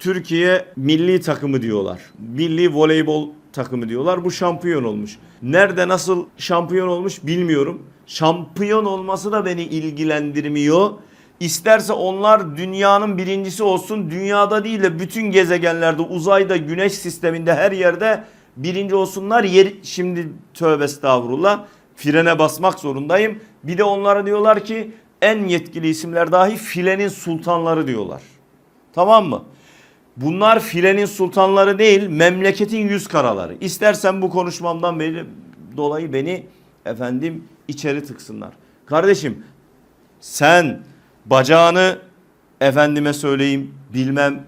Türkiye milli takımı diyorlar. Milli voleybol takımı diyorlar. Bu şampiyon olmuş. Nerede nasıl şampiyon olmuş bilmiyorum. Şampiyon olması da beni ilgilendirmiyor. İsterse onlar dünyanın birincisi olsun. Dünyada değil de bütün gezegenlerde, uzayda, güneş sisteminde her yerde birinci olsunlar. Yer, şimdi tövbe estağfurullah frene basmak zorundayım. Bir de onlara diyorlar ki en yetkili isimler dahi filenin sultanları diyorlar. Tamam mı? Bunlar filenin sultanları değil, memleketin yüz karaları. İstersen bu konuşmamdan beri, dolayı beni efendim içeri tıksınlar. Kardeşim sen bacağını efendime söyleyeyim bilmem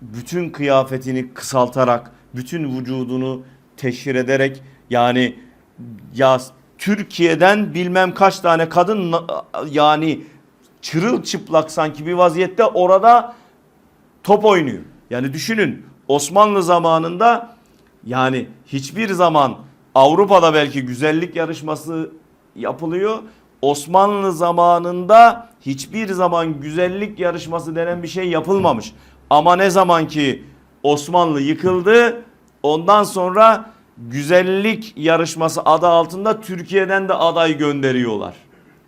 bütün kıyafetini kısaltarak, bütün vücudunu teşhir ederek yani ya Türkiye'den bilmem kaç tane kadın yani çırılçıplak sanki bir vaziyette orada top oynuyor. Yani düşünün Osmanlı zamanında yani hiçbir zaman Avrupa'da belki güzellik yarışması yapılıyor. Osmanlı zamanında hiçbir zaman güzellik yarışması denen bir şey yapılmamış. Ama ne zaman ki Osmanlı yıkıldı ondan sonra güzellik yarışması adı altında Türkiye'den de aday gönderiyorlar.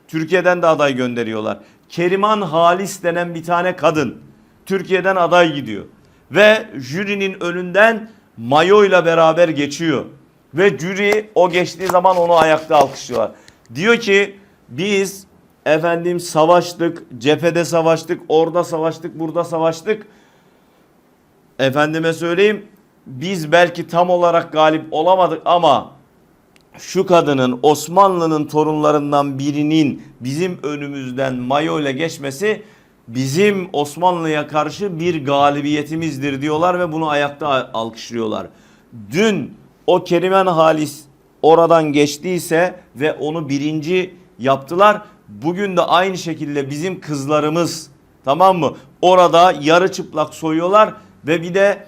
Türkiye'den de aday gönderiyorlar. Keriman Halis denen bir tane kadın Türkiye'den aday gidiyor. Ve jürinin önünden mayoyla beraber geçiyor. Ve jüri o geçtiği zaman onu ayakta alkışlıyorlar. Diyor ki biz efendim savaştık, cephede savaştık, orada savaştık, burada savaştık. Efendime söyleyeyim biz belki tam olarak galip olamadık ama şu kadının Osmanlı'nın torunlarından birinin bizim önümüzden mayo ile geçmesi bizim Osmanlı'ya karşı bir galibiyetimizdir diyorlar ve bunu ayakta alkışlıyorlar. Dün o Kerimen Halis oradan geçtiyse ve onu birinci yaptılar. Bugün de aynı şekilde bizim kızlarımız tamam mı? Orada yarı çıplak soyuyorlar ve bir de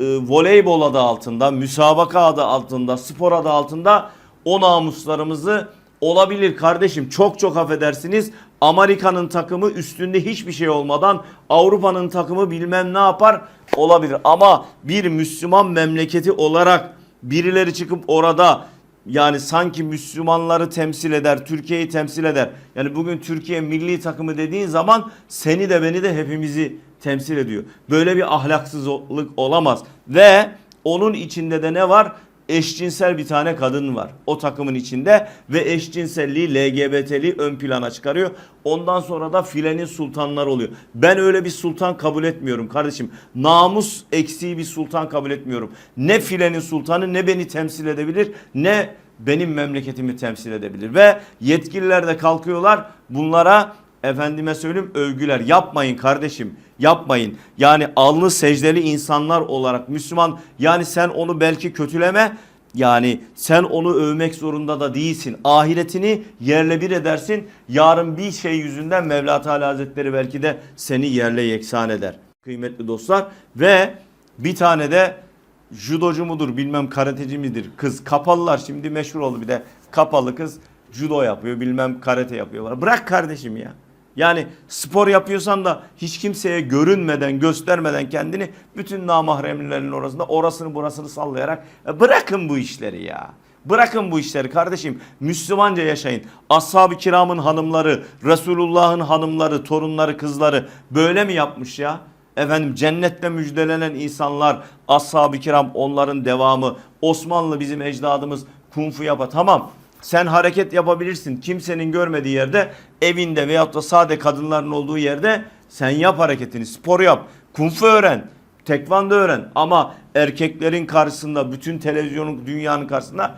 e, voleybol adı altında, müsabaka adı altında, spor adı altında o namuslarımızı olabilir kardeşim. Çok çok affedersiniz. Amerika'nın takımı üstünde hiçbir şey olmadan Avrupa'nın takımı bilmem ne yapar olabilir. Ama bir Müslüman memleketi olarak birileri çıkıp orada yani sanki Müslümanları temsil eder, Türkiye'yi temsil eder. Yani bugün Türkiye milli takımı dediğin zaman seni de beni de hepimizi temsil ediyor. Böyle bir ahlaksızlık olamaz. Ve onun içinde de ne var? Eşcinsel bir tane kadın var o takımın içinde ve eşcinselliği LGBT'liği ön plana çıkarıyor. Ondan sonra da filenin sultanlar oluyor. Ben öyle bir sultan kabul etmiyorum kardeşim. Namus eksiği bir sultan kabul etmiyorum. Ne filenin sultanı ne beni temsil edebilir ne benim memleketimi temsil edebilir. Ve yetkililer de kalkıyorlar bunlara efendime söyleyeyim övgüler yapmayın kardeşim yapmayın. Yani alnı secdeli insanlar olarak Müslüman yani sen onu belki kötüleme yani sen onu övmek zorunda da değilsin. Ahiretini yerle bir edersin. Yarın bir şey yüzünden Mevla Teala Hazretleri belki de seni yerle yeksan eder. Kıymetli dostlar ve bir tane de judocu mudur bilmem karateci midir kız kapalılar şimdi meşhur oldu bir de kapalı kız judo yapıyor bilmem karate yapıyor. Bırak kardeşim ya. Yani spor yapıyorsan da hiç kimseye görünmeden, göstermeden kendini bütün namahremlerin orasında orasını burasını sallayarak e, bırakın bu işleri ya. Bırakın bu işleri kardeşim. Müslümanca yaşayın. Ashab-ı kiramın hanımları, Resulullah'ın hanımları, torunları, kızları böyle mi yapmış ya? Efendim cennette müjdelenen insanlar, ashab-ı kiram onların devamı. Osmanlı bizim ecdadımız kung fu yapar. Tamam sen hareket yapabilirsin. Kimsenin görmediği yerde evinde veyahut da sade kadınların olduğu yerde sen yap hareketini. Spor yap. Kung fu öğren. Tekvando öğren. Ama erkeklerin karşısında bütün televizyonun dünyanın karşısında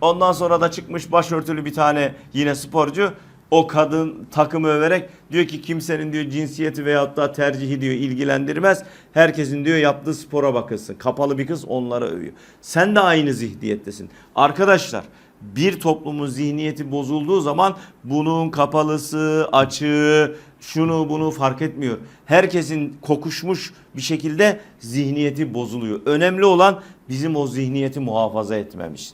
ondan sonra da çıkmış başörtülü bir tane yine sporcu o kadın takımı överek diyor ki kimsenin diyor cinsiyeti veyahut da tercihi diyor ilgilendirmez. Herkesin diyor yaptığı spora bakılsın. Kapalı bir kız onları övüyor. Sen de aynı zihniyettesin. Arkadaşlar bir toplumun zihniyeti bozulduğu zaman bunun kapalısı, açığı, şunu bunu fark etmiyor. Herkesin kokuşmuş bir şekilde zihniyeti bozuluyor. Önemli olan bizim o zihniyeti muhafaza etmemiz.